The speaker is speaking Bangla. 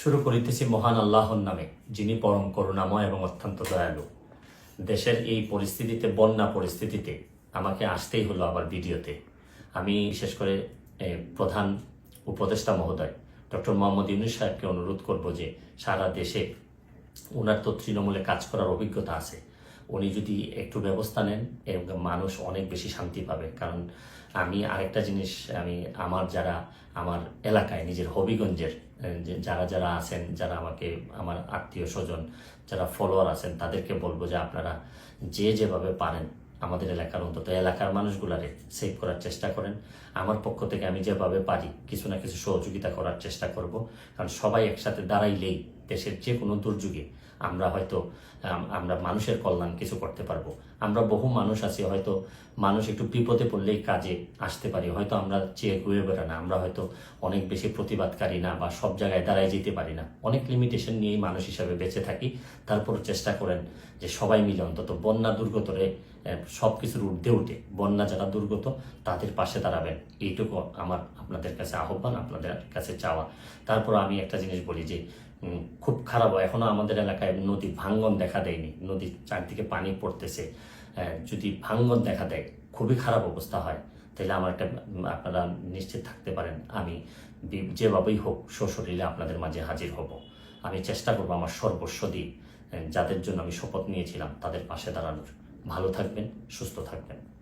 শুরু করিতেছি মহান আল্লাহর নামে, যিনি পরম করুণাময় এবং অত্যন্ত দয়ালু। দেশের এই পরিস্থিতিতে, বন্যা পরিস্থিতিতে আমাকে আসতেই হলো আবার ভিডিওতে। আমি বিশেষ করে প্রধান উপদেষ্টা মহোদয়, ডক্টর মোহাম্মদ ইউনুস সাহেবকে অনুরোধ করব যে সারা দেশে ওনার তো তৃণমূলে কাজ করার অভিজ্ঞতা আছে। উনি যদি একটু ব্যবস্থা নেন এবং মানুষ অনেক বেশি শান্তি পাবে। কারণ আমি আরেকটা জিনিস, আমি আমার যারা, আমার এলাকায়, নিজের হবিগঞ্জের যারা যারা আছেন, যারা আমাকে, আমার আত্মীয় স্বজন, যারা ফলোয়ার আছেন, তাদেরকে বলব যে আপনারা যে যেভাবে পারেন আমাদের এলাকার অন্তত, এলাকার মানুষগুলারে সেভ করার চেষ্টা করেন। আমার পক্ষ থেকে আমি যেভাবে পারি, কিছু না কিছু সহযোগিতা করার চেষ্টা করব। কারণ সবাই একসাথে দাঁড়াইলেই দেশের যে কোনো দুর্যোগে আমরা হয়তো আমরা মানুষের কল্যাণ কিছু করতে পারব। আমরা বহু মানুষ আছি, হয়তো মানুষ একটু বিপদে পড়লেই কাজে আসতে পারি। হয়তো আমরা চেয়ে ঘুরে বেড়া না, আমরা হয়তো অনেক বেশি প্রতিবাদকারী না বা সব জায়গায় দাঁড়ায় যেতে পারি না। অনেক লিমিটেশন নিয়েই মানুষ হিসাবে বেঁচে থাকি। তারপর চেষ্টা করেন যে সবাই মিলে অন্তত বন্যা দুর্গতরে সব কিছুর ঊর্ধ্বে উঠে বন্যা যারা দুর্গত, তাদের পাশে দাঁড়াবেন। এইটুকু আমার আপনাদের কাছে আহ্বান, আপনাদের কাছে চাওয়া। তারপর আমি একটা জিনিস বলি যে খুব খারাপ হয়। এখনও আমাদের এলাকায় নদী ভাঙ্গন দেখা দেয়নি। নদীর চারদিকে পানি পড়তেছে। যদি ভাঙ্গন দেখা দেয়, খুবই খারাপ অবস্থা হয়। তাহলে আমার একটা আপনারা নিশ্চিত থাকতে পারেন। আমি যেভাবেই হোক সশরীরে আপনাদের মাঝে হাজির হব। আমি চেষ্টা করব আমার সর্বস্ব দিয়ে যাদের জন্য আমি শপথ নিয়েছিলাম, তাদের পাশে দাঁড়ানোর। ভালো থাকবেন, সুস্থ থাকবেন।